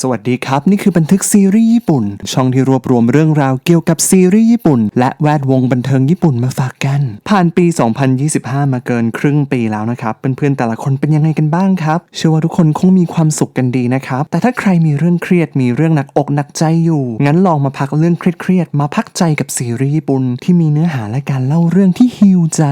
สวัสดีครับ นี่คือบันทึกซีรีส์ญี่ปุ่น ช่องที่รวบรวมเรื่องราวเกี่ยวกับซีรีส์ญี่ปุ่น และแวดวงบันเทิงญี่ปุ่นมาฝากกัน ผ่านปี 2025 มาเกินครึ่งปีแล้วนะครับเพื่อนๆแต่ละคนเป็นยังไงกันบ้างครับเชื่อว่าทุกคนคงมีความสุขกันดีนะครับ แต่ถ้าใครมีเรื่องเครียดมีเรื่องหนักอกหนักใจอยู่ งั้นลองมาพักเรื่องเครียดๆมาพักใจกับซีรีส์ญี่ปุ่นที่มีเนื้อหาและการเล่าเรื่องที่ฮิวใจ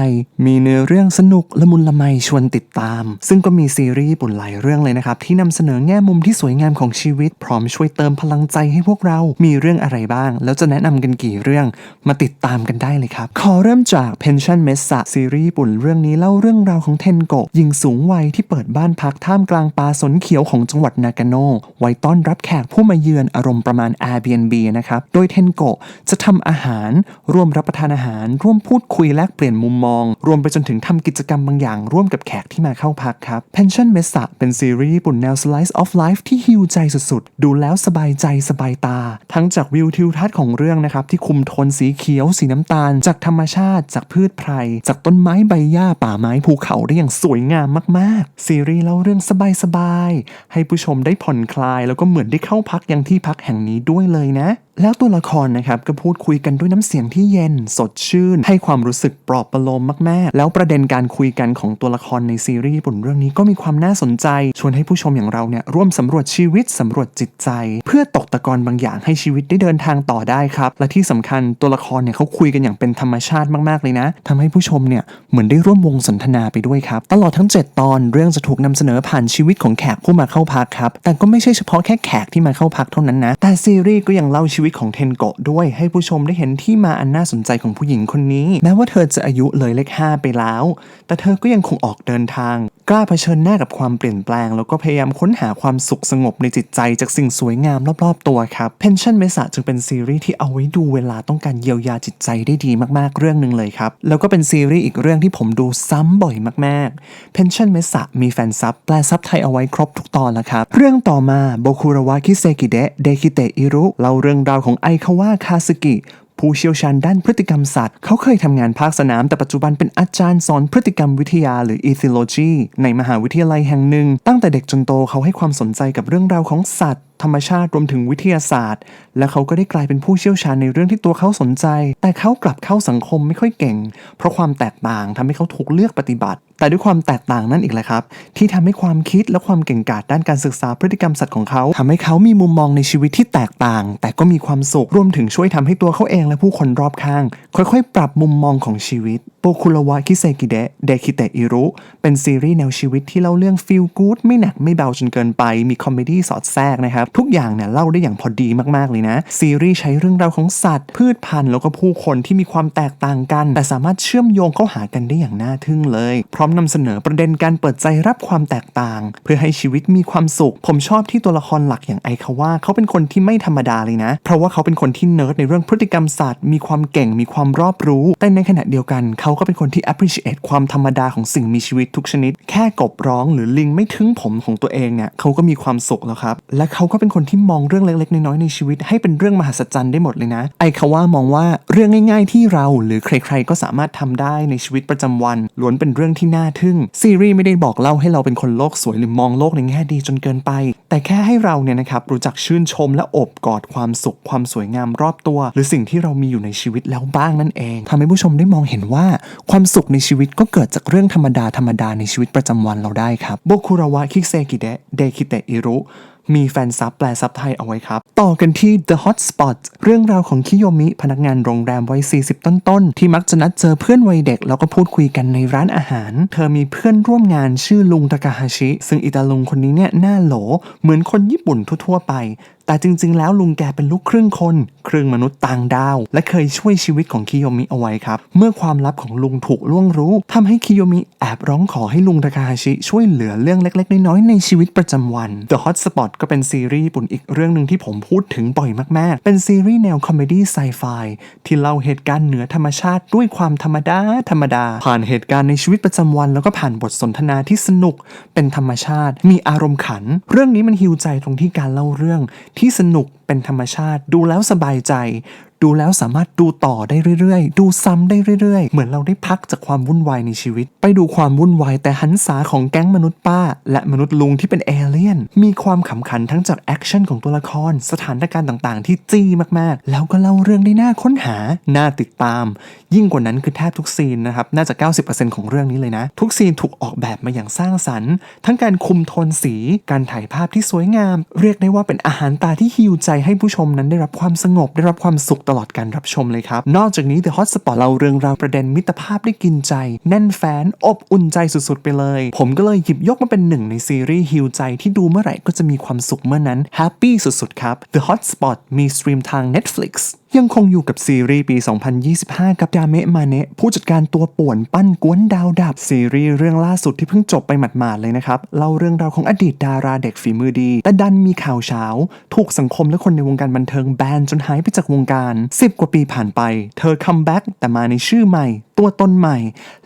มีเนื้อเรื่องสนุกละมุนละไมชวนติดตาม ซึ่งก็มีซีรีส์ญี่ปุ่นหลายเรื่องเลยนะครับที่นำเสนอแง่มุมที่สวยงามของชีวิตพร้อมช่วยเติมพลังใจให้พวกเรา มีเรื่องอะไรบ้าง แล้วจะแนะนำกันกี่เรื่อง มาติดตามกันได้เลยครับ ขอเริ่มจาก Pension Mesa ซีรีส์ญี่ปุ่นเรื่องนี้เล่าเรื่องราวของเทนโกะหญิงสูงวัยที่เปิดบ้านพักท่ามกลางป่าสนเขียวของจังหวัดนากาโนไว้ต้อนรับแขกผู้มาเยือนอารมณ์ประมาณ Airbnb นะครับ โดยเทนโกะจะทำอาหาร ร่วมรับประทานอาหาร ร่วมพูดคุยแลกเปลี่ยนมุมมอง รวมไปจนถึงทำกิจกรรมบางอย่าง ร่วมกับแขกที่มาเข้าพักครับ Pension Mesa เป็นซีรีส์ญี่ปุ่นแนว slice of life ที่ฮิวใจสุดๆดูแล้วสบายใจสบายตา ทั้งจากวิวทิวทัศน์ของเรื่องนะครับที่คุมโทนสีเขียวสีน้ำตาล จากธรรมชาติ จากพืชไพร จากต้นไม้ใบหญ้าป่าไม้ภูเขาได้อย่างสวยงามมากๆ ซีรีส์เล่าเรื่องสบายๆให้ผู้ชมได้ผ่อนคลาย แล้วก็เหมือนได้เข้าพักยังที่พักแห่งนี้ด้วยเลยนะ แล้วตัวละครนะครับก็พูดคุยกันด้วยน้ำเสียงที่เย็นสดชื่น ให้ความรู้สึกปลอบประโลมมากๆ แล้วประเด็นการคุยกันของตัวละครในซีรีส์ญี่ปุ่นเรื่องนี้ก็มีความน่าสนใจ ชวนให้ผู้ชมอย่างเราเนี่ยร่วมสำรวจชีวิตสำรวจจิตใจ เพื่อตกตะกอนบางอย่างให้ชีวิตได้เดินทางต่อได้ครับ และที่สำคัญตัวละครเนี่ยเขาคุยกันอย่างเป็นธรรมชาติมากๆเลยนะทำให้ผู้ชมเนี่ยเหมือนได้ร่วมวงสนทนาไปด้วยครับ ตลอดทั้ง 7 ตอนเรื่องจะถูกนำเสนอผ่านชีวิตของแขกผู้มาเข้าพักครับแต่ก็ไม่ใช่เฉพาะแค่แขกที่มาเข้าพักเท่านั้นนะแต่ซีรีส์ก็ยังเล่าชีวิตของเทนโกะด้วยให้ผู้ชมได้เห็นที่มาอันน่าสนใจของผู้หญิงคนนี้ แม้ว่าเธอจะอายุเลยเลข5ไปแล้ว แต่เธอก็ยังคงออกเดินทาง กล้าเผชิญหน้ากับความเปลี่ยนแปลง แล้วก็พยายามค้นหาความสุขสงบในจิตใจจากสิ่งสวยงามรอบๆ ตัวครับ Pension m e s a จึงเป็นซีรีส์ที่เอาไว้ดูเวลาต้องการเยียวยาจิตใจได้ดีมากๆเรื่องหนึ่งเลยครับ แล้วก็เป็นซีรีส์อีกเรื่องที่ผมดูซ้ำบ่อยมากๆ Pension m e s a มีแฟนซับแปลซับไทยเอาไว้ครบทุกตอนแล้วครับ เรื่องต่อมาโบคุระวะคิเซกิเดะเดคิเตะอิรุเล่าเรื่องราวของไอคาวะคาสึกิ ผู้เชี่ยวชาญด้านพฤติกรรมสัตว์ เขาเคยทำงานภาคสนามแต่ปัจจุบันเป็นอาจารย์สอนพฤติกรรมวิทยาหรือ ethology ในมหาวิทยาลัยแห่งหนึ่ง ตั้งแต่เด็กจนโตเขาให้ความสนใจกับเรื่องราวของสัตว์ ธรรมชาติรวมถึงวิทยาศาสตร์ และเขาก็ได้กลายเป็นผู้เชี่ยวชาญในเรื่องที่ตัวเขาสนใจ แต่เขากลับเข้าสังคมไม่ค่อยเก่ง เพราะความแตกต่างทำให้เขาถูกเลือกปฏิบัติ แต่ด้วยความแตกต่างนั่นอีกแหละครับ ที่ทำให้ความคิดและความเก่งกาจด้านการศึกษาพฤติกรรมสัตว์ของเขาทำให้เขามีมุมมองในชีวิตที่แตกต่าง แต่ก็มีความสุขรวมถึงช่วยทำให้ตัวเขาเองและผู้คนรอบข้าง ค่อยๆ ปรับมุมมองของชีวิตโปคุระวะคิเซกิเดะเดคิเตะอิรุเป็นซีรีส์แนวชีวิตที่เล่าเรื่องฟีลกู๊ดไม่หนักไม่เบาจนเกินไปมีคอมเมดี้สอดแทรกนะครับทุกอย่างเนี่ยเล่าได้อย่างพอดีมากๆเลยนะ ซีรีส์ใช้เรื่องราวของสัตว์ พืชพันธุ์แล้วก็ผู้คนที่มีความแตกต่างกัน แต่สามารถเชื่อมโยงเข้าหากันได้อย่างน่าทึ่งเลย พร้อมนำเสนอประเด็นการเปิดใจรับความแตกต่าง เพื่อให้ชีวิตมีความสุข ผมชอบที่ตัวละครหลักอย่างไอคาว่าเขาเป็นคนที่ไม่ธรรมดาเลยนะ เพราะว่าเขาเป็นคนที่เนิร์ดในเรื่องพฤติกรรมสัตว์มีความเก่งมีความรอบรู้ แต่ในขณะเดียวกัน เขาก็เป็นคนที่ appreciate ความธรรมดาของสิ่งมีชีวิตทุกชนิด แค่กบร้องหรือลิงไม่ถึงผมของตัวเองเนี่ยเขาก็มีความสุขแล้วครับและเขาก็เป็นคนที่มองเรื่องเล็กๆ น้อยๆในชีวิต ให้เป็นเรื่องมหัศจรรย์ได้หมดเลยนะ ไอคาว่ามองว่าเรื่องง่าย ๆ ที่เราหรือใครๆก็สามารถทำได้ในชีวิตประจำวัน ล้วนเป็นเรื่องที่น่าทึ่งซีรีส์ไม่ได้บอกเล่าให้เราเป็นคนโลกสวยหรือมองโลกในแง่ดีจนเกินไป แต่แค่ให้เราเนี่ยนะครับรู้จักชื่นชมและอบกอดความสุขความสวยงามรอบตัว หรือสิ่งที่เรามีอยู่ในชีวิตแล้วบ้างนั่นเองทำให้ผู้ชมได้มองเห็นว่า ความสุขในชีวิตก็เกิดจากเรื่องธรรมดาธรรมดาในชีวิตประจำวันเราได้ครับโบคุระวะคิเซกิเดะเดคิเตอิรุ มีแฟนซับแปลซับไทยเอาไว้ครับ ต่อกันที่ The Hotspot เรื่องราวของคิโยมิพนักงานโรงแรมวัย 40 ต้นๆ ที่มักจะนัดเจอเพื่อนวัยเด็ก แล้วก็พูดคุยกันในร้านอาหาร เธอมีเพื่อนร่วมงานชื่อลุงทากาฮาชิ ซึ่งอิตาลุงคนนี้เนี่ยหน้าโหล เหมือนคนญี่ปุ่นทั่วๆไป แต่จริง ๆ แล้วลุงแกเป็นลูกครึ่งคน ครึ่งมนุษย์ต่างดาว และเคยช่วยชีวิตของคิโยมิเอาไว้ครับ เมื่อความลับของลุงถูกล่วงรู้ทำให้คิโยมิแอบร้องขอให้ลุงทาคาฮาชิช่วยเหลือเรื่องเล็ก ๆ น้อย ๆ ในชีวิตประจำวัน The Hotspot ก็เป็นซีรีส์ญี่ปุ่นอีกเรื่องหนึ่งที่ผมพูดถึงบ่อยมาก ๆ เป็นซีรีส์แนวคอมเมดี้ไซไฟที่เล่าเหตุการณ์เหนือธรรมชาติด้วยความธรรมดาธรรมดา ผ่านเหตุการณ์ในชีวิตประจำวัน แล้วก็ผ่านบทสนทนาที่สนุก เป็นธรรมชาติ มีอารมณ์ขัน เรื่องนี้มันฮิวใจตรงที่การเล่าเรื่องที่สนุกเป็นธรรมชาติดูแล้วสบายใจ ดูแล้วสามารถดูต่อได้เรื่อยๆ ดูซ้ำได้เรื่อยๆ เหมือนเราได้พักจากความวุ่นวายในชีวิต ไปดูความวุ่นวายแต่หันษาของแก๊งมนุษย์ป้า และมนุษย์ลุงที่เป็นเอเลี่ยน มีความขำขันทั้งจากแอคชั่นของตัวละคร สถานการณ์ต่างๆ ที่จี้มากๆ แล้วก็เล่าเรื่องได้น่าค้นหา น่าติดตาม ยิ่งกว่านั้นคือแทบทุกซีนนะครับ น่าจะ 90%ของเรื่องนี้เลยนะ ทุกซีนถูกออกแบบมาอย่างสร้างสรรค์ ทั้งการคุมโทนสี การถ่ายภาพที่สวยงาม เรียกได้ว่าเป็นอาหารตาที่ฮิวใจให้ผู้ชมนั้นได้รับความสงบ ได้รับความสุขตลอดการรับชมเลยครับ นอกจากนี้ The Hotspot เราเรื่องราวประเด็นมิตรภาพได้กินใจ แน่นแฟนอบอุ่นใจสุดๆ ไปเลย ผมก็เลยหยิบยกมาเป็นหนึ่งในซีรีส์ฮิวใจที่ดูเมื่อไหร่ก็จะมีความสุขเมื่อนั้นแฮปปี้สุดๆ ครับ The Hotspot มีสตรีมทาง Netflix ยังคงอยู่กับซีรีส์ปี 2025 กับดาเมะมาเนะผู้จัดการตัวป่วนปั้นกวนดาวดับ ซีรีส์เรื่องล่าสุดที่เพิ่งจบไปหมาดๆเลยนะครับ เล่าเรื่องราวของอดีตดาราเด็กฝีมือดี แต่ดันมีข่าวเช้า ถูกสังคมและคนในวงการบันเทิงแบนจนหายไปจากวงการ 10 กว่าปีผ่านไป เธอคัมแบ็กแต่มาในชื่อใหม่ ตัวตนใหม่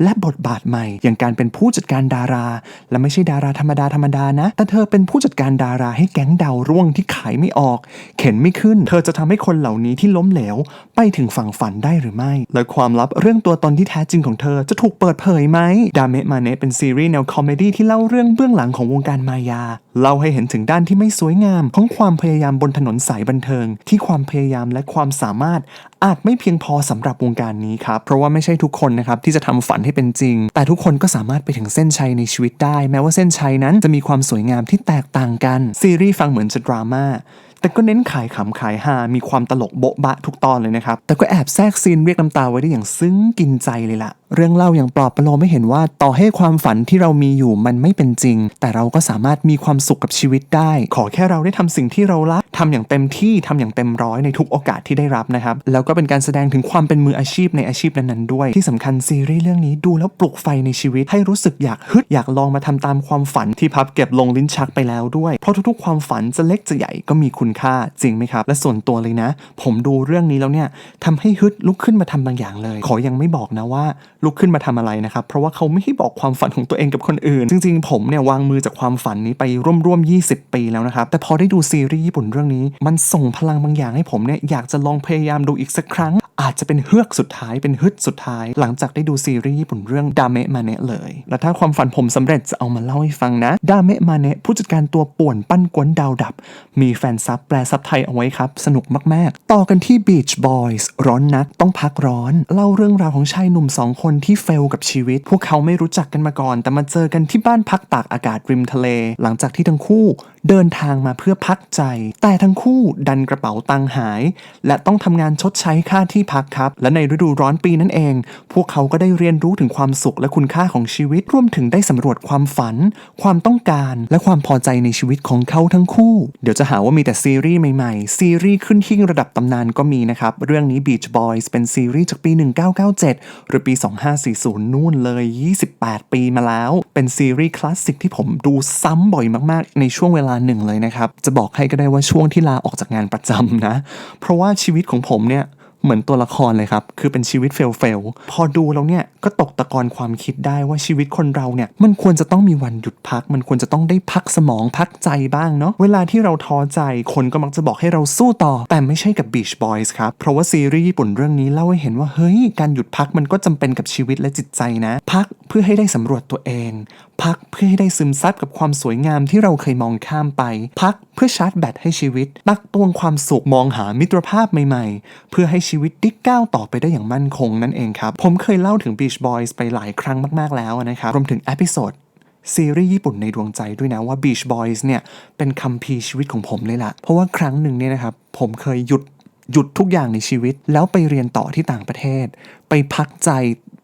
และบทบาทใหม่ อย่างการเป็นผู้จัดการดารา และไม่ใช่ดาราธรรมดาธรรมดานะ แต่เธอเป็นผู้จัดการดาราให้แก๊งดาวร่วงที่ขายไม่ออก เข็นไม่ขึ้น เธอจะทำให้คนเหล่านี้ที่ล้มเหลว ไปถึงฝั่งฝันได้หรือไม่ และความลับเรื่องตัวตนที่แท้จริงของเธอจะถูกเปิดเผยไหมดาเมะมาเนะเป็นซีรีส์แนวคอมเมดี้ที่เล่าเรื่องเบื้องหลังของวงการมายา เล่าให้เห็นถึงด้านที่ไม่สวยงาม ของความพยายามบนถนนสายบันเทิง ที่ความพยายามและความสามารถอาจไม่เพียงพอสำหรับวงการนี้ครับ เพราะว่าไม่ใช่ทุกคนนะครับที่จะทำฝันให้เป็นจริง แต่ทุกคนก็สามารถไปถึงเส้นชัยในชีวิตได้ แม้ว่าเส้นชัยนั้นจะมีความสวยงามที่แตกต่างกัน ซีรีส์ฟังเหมือนจะดราม่า แต่ก็เน้นขายขำขายฮา มีความตลกโบ๊ะบะทุกตอนเลยนะครับ แต่ก็แอบแทรกซีนเรียกน้ำตาไว้ได้อย่างซึ้งกินใจเลยล่ะ เรื่องเล่าอย่างปลอบประโลมไม่เห็นว่าต่อให้ความฝันที่เรามีอยู่มันไม่เป็นจริง แต่เราก็สามารถมีความสุขกับชีวิตได้ ขอแค่เราได้ทำสิ่งที่เรารักทำอย่างเต็มที่ทำอย่างเต็มร้อยในทุกโอกาสที่ได้รับนะครับ แล้วก็เป็นการแสดงถึงความเป็นมืออาชีพในอาชีพนั้นๆด้วย ที่สำคัญซีรีส์เรื่องนี้ดูแล้วปลุกไฟในชีวิต ให้รู้สึกอยากฮึดอยากลองมาทำตามความฝันที่พับเก็บลงลิ้นชักไปแล้วด้วย เพราะทุกๆ ความฝันจะเล็กจะใหญ่ก็มีคุณค่าจริงไหมครับ และส่วนตัวเลยนะ ผมดูเรื่องนี้แล้วเนี่ยทำให้ฮึดลุกขึ้นมาทำบางอย่างเลย ขอยังไม่บอกนะว่าลุกขึ้นมาทำอะไรนะครับ เพราะว่าเขาไม่ให้บอกความฝันของตัวเองกับคนอื่น จริงๆ ผมเนี่ยวางมือจากความฝันนี้ไปร่วมๆ 20 ปีแล้วนะครับ แต่พอได้ดูซีรีส์ญี่ปุ่นเรื่องนี้ มันส่งพลังบางอย่างให้ผมเนี่ยอยากจะลองพยายามดูอีกสักครั้ง อาจจะเป็นเฮือกสุดท้ายเป็นฮึดสุดท้าย หลังจากได้ดูซีรีส์ญี่ปุ่นเรื่องดาเมะมาเนะเลย และถ้าความฝันผมสำเร็จจะเอามาเล่าให้ฟังนะดาเมะมาเนะผู้จัดการตัวป่วนปั้นกวนดาวดับ มีแฟนซับแปลซับไทยเอาไว้ครับ สนุกมาก ๆ ต่อกันที่ Beach Boys ร้อนนักต้องพักร้อน เล่าเรื่องราวของชายหนุ่มสองคนที่เฟลกับชีวิต พวกเขาไม่รู้จักกันมาก่อน แต่มาเจอกันที่บ้านพักตากอากาศริมทะเล หลังจากที่ทั้งคู่ เดินทางมาเพื่อพักใจ แต่ทั้งคู่ดันกระเป๋าตังค์หาย และต้องทำงานชดใช้ค่าที่พักครับ และในฤดูร้อนปีนั่นเอง พวกเขาก็ได้เรียนรู้ถึงความสุขและคุณค่าของชีวิตรวมถึงได้สำรวจความฝัน ความต้องการ และความพอใจในชีวิตของเขาทั้งคู่ เดี๋ยวจะหาว่ามีแต่ซีรีส์ใหม่ๆ ซีรีส์ขึ้นหิ้งระดับตำนานก็มีนะครับเรื่องนี้ Beach Boys เป็นซีรีส์จากปี 1997 หรือปี 2540 นู่นเลย 28 ปีมาแล้ว เป็นซีรีส์คลาสสิกที่ผมดูซ้ำบ่อยมากๆ ในช่วงเวลาหนึ่งเลยนะครับ จะบอกให้ก็ได้ว่าช่วงที่ลาออกจากงานประจำนะ เพราะว่าชีวิตของผมเนี่ย เหมือนตัวละครเลยครับ คือเป็นชีวิตเฟลเฟลพอดูแล้วเนี่ยก็ตกตะกอนความคิดได้ว่าชีวิตคนเราเนี่ยมันควรจะต้องมีวันหยุดพัก มันควรจะต้องได้พักสมองพักใจบ้างเนาะเวลาที่เราท้อใจคนก็มักจะบอกให้เราสู้ต่อ แต่ไม่ใช่กับ Beach Boys ครับ เพราะว่าซีรีส์ญี่ปุ่นเรื่องนี้เล่าให้เห็นว่าเฮ้ยการหยุดพักมันก็จำเป็นกับชีวิตและจิตใจนะ พักเพื่อให้ได้สำรวจตัวเอง พักเพื่อให้ได้ซึมซับกับความสวยงามที่เราเคยมองข้ามไป พักเพื่อชาร์จแบตให้ชีวิตตักตวงความสุขมองหามิตรภาพใหม่ ๆ เพื่อให้ชีีวิตได้ก้าวต่อไปได้อย่างมั่นคงนั่นเองครับ ผมเคยเล่าถึง Beach Boys ไปหลายครั้งมาก ๆ แล้วนะครับ รวมถึงเอพิโซดซีรีส์ญี่ปุ่นในดวงใจด้วยนะว่า Beach Boys เนี่ย เป็นคัมภีร์ชีวิตของผมเลยล่ะ เพราะว่าครั้งหนึ่งเนี่ยนะครับ ผมเคยหยุดหยุดทุกอย่างในชีวิต แล้วไปเรียนต่อที่ต่างประเทศ ไปพักใจ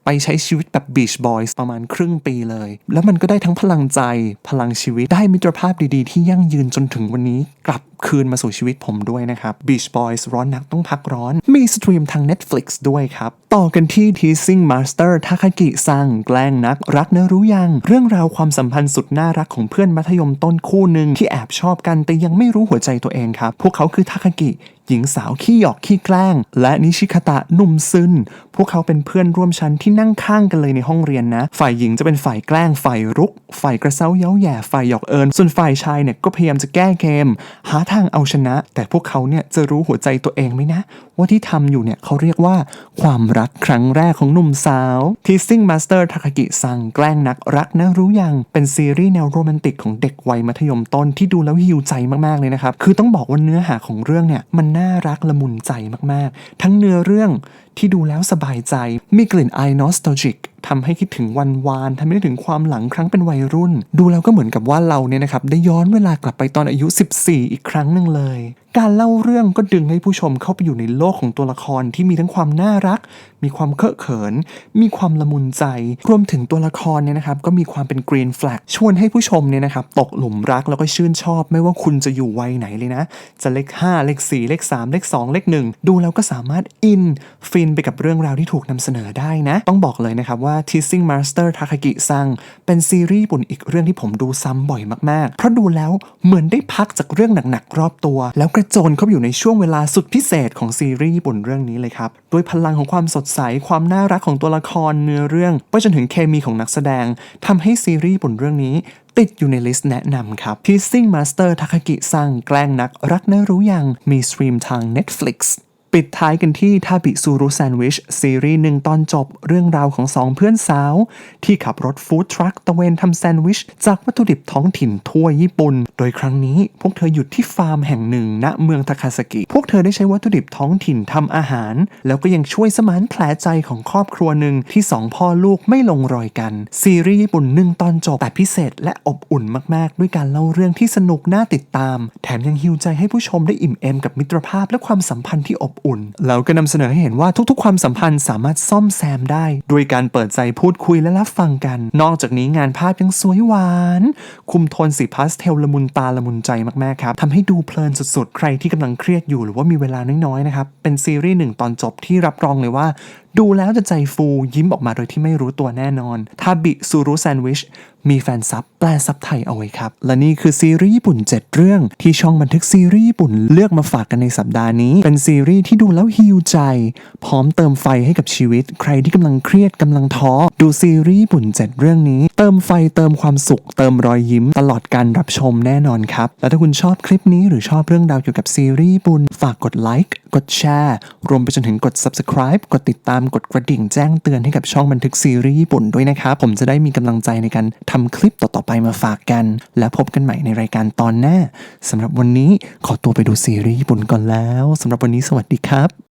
ไปใช้ชีวิตแบบ Beach Boys ประมาณครึ่งปีเลย แล้วมันก็ได้ทั้งพลังใจ พลังชีวิต ได้มิตรภาพดีๆ ที่ยั่งยืนจนถึงวันนี้ กลับ คืนมาสู่ชีวิตผมด้วยนะครับ Beach Boys ร้อนนักต้องพักร้อน มีสตรีมทาง Netflix ด้วยครับ ต่อกันที่ Teasing Master ทาคากิซังแกล้งนัก รักเนะรู้ยัง เรื่องราวความสัมพันธ์สุดน่ารักของเพื่อนมัธยมต้นคู่หนึ่งที่แอบชอบกันแต่ยังไม่รู้หัวใจตัวเองครับ พวกเขาคือทาคากิหญิงสาวขี้หยอกขี้แกล้ง และนิชิคาตะหนุ่มซึน พวกเขาเป็นเพื่อนร่วมชั้นที่นั่งข้างกันเลยในห้องเรียนนะ ฝ่ายหญิงจะเป็นฝ่ายแกล้ง ฝ่ายรุก ฝ่ายกระเซ้าเย้าแย่ ฝ่ายหยอกเอิญ ส่วนฝ่ายชายเนี่ยก็พยายามจะแก้เกม หาทางเอาชนะ แต่พวกเขาเนี่ยจะรู้หัวใจตัวเองไหมนะ ว่าที่ทำอยู่เนี่ยเขาเรียกว่าความรักครั้งแรกของหนุ่มสาว Teasing Master Takagi ซังแกล้งนักรักนะรู้ยังเป็นซีรีส์แนวโรแมนติกของเด็กวัยมัธยมต้นที่ดูแล้วฮิวใจมากๆเลยนะครับ คือต้องบอกว่าเนื้อหาของเรื่องเนี่ยมันน่ารักละมุนใจมากๆ ทั้งเนื้อเรื่องที่ดูแล้วสบายใจ มีกลิ่นไอนอสต a จิกทำให้คิดถึงวันวานทำให้ถึงความหลังครั้งเป็นวัยรุ่น ดูแล้วก็เหมือนกับว่าเราเนี่ยนะครับ ได้ย้อนเวลากลับไปตอนอายุ 14 อีกครั้งหนึ่งเลย การเล่าเรื่องก็ดึงให้ผู้ชมเข้าไปอยู่ในโลกของตัวละครที่มีทั้งความน่ารัก มีความเคอะเขิน มีความละมุนใจ รวมถึงตัวละครเนี่ยนะครับก็มีความเป็นกรีนแฟลกชวนให้ผู้ชมเนี่ยนะครับตกหลุมรักแล้วก็ชื่นชอบ ไม่ว่าคุณจะอยู่วัยไหนเลยนะ จะเลข 5 เลข 4 เลข 3 เลข 2 เลข 1 ดูแล้วก็สามารถอิน ฟินไปกับเรื่องราวที่ถูกนำเสนอได้นะ ต้องบอกเลยนะครับว่า Teasing Master Takagi ซังเป็นซีรีส์ญี่ปุ่นอีกเรื่องที่ผมดูซ้ำบ่อยมากๆ เพราะดูแล้วเหมือนได้พักจากเรื่องหนักๆรอบตัว แล้วกระโจนเข้าอยู่ในช่วงเวลาสุดพิเศษของซีรีส์ญี่ปุ่นเรื่องนี้เลยครับด้วยพลังของความสดใสความน่ารักของตัวละครเนื้อเรื่องไปจนถึงเคมีของนักแสดงทำให้ซีรีส์ญี่ปุ่นเรื่องนี้ติดอยู่ในลิสต์แนะนำครับ Teasing Master Takagi ซังแกล้งนักรักเนื้อรู้ยังมีสตรีมทาง Netflix ปิดท้ายกันที่ทาบิซูรุแซนด์วิช ซีรีส์หนึ่งตอนจบเรื่องราวของสองเพื่อนสาว ที่ขับรถฟู้ดทรัคตะเวนทำแซนด์วิช จากวัตถุดิบท้องถิ่นทั่วญี่ปุ่น โดยครั้งนี้พวกเธอหยุดที่ฟาร์มแห่งหนึ่งณเมืองทาคาสกิ พวกเธอได้ใช้วัตถุดิบท้องถิ่นทำอาหาร แล้วก็ยังช่วยสมานแผลใจของครอบครัวหนึ่งที่สองพ่อลูกไม่ลงรอยกัน ซีรีส์ญี่ปุ่นหนึ่งตอนจบแต่พิเศษและอบอุ่นมากๆ ด้วยการเล่าเรื่องที่สนุกน่าติดตาม แถมยังฮิวใจให้ผู้ชมได้อิ่มเอมกับมิตรภาพและความสัมพันธ์ที่อบอุ่น แล้วก็นำเสนอให้เห็นว่าทุกๆ ความสัมพันธ์สามารถซ่อมแซมได้ ด้วยการเปิดใจพูดคุยและรับฟังกัน นอกจากนี้งานภาพยังสวยหวาน คุมโทนสีพาสเทลละมุนตาละมุนใจมากๆครับทำให้ดูเพลินสุดๆ ใครที่กำลังเครียดอยู่หรือว่ามีเวลาน้อยๆนะครับเป็นซีรีส์หนึ่งตอนจบที่รับรองเลยว่าดูแล้วจะใจฟูยิ้มออกมาโดยที่ไม่รู้ตัวแน่นอนทาบิซูรุแซนด์วิชมีแฟนซับแปลซับไทยเอาไว้ครับ และนี่คือซีรีส์ญี่ปุ่น 7 เรื่อง ที่ช่องบันทึกซีรีส์ญี่ปุ่นเลือกมาฝากกันในสัปดาห์นี้ เป็นซีรีส์ที่ดูแล้วฮิวใจ พร้อมเติมไฟให้กับชีวิต ใครที่กำลังเครียดกำลังท้อ ดูซีรีส์ญี่ปุ่น 7 เรื่องนี้ เติมไฟเติมความสุข เติมรอยยิ้ม ตลอดการรับชมแน่นอนครับ และถ้าคุณชอบคลิปนี้หรือชอบเรื่องราวเกี่ยวกับซีรีส์ญี่ปุ่นฝากกดไลค์กดแชร์ รวมไปจนถึงกด subscribe กดติดตามกดกระดิ่งแจ้งเตือนให้กับช่องบันทึกซีรีส์ญี่ปุ่นด้วยนะครับ ผมจะได้มีกำลังใจในการทำคลิปต่อๆไปมาฝากกัน และพบกันใหม่ในรายการตอนหน้าสำหรับวันนี้ขอตัวไปดูซีรีส์ญี่ปุ่นก่อนแล้วสำหรับวันนี้สวัสดีครับ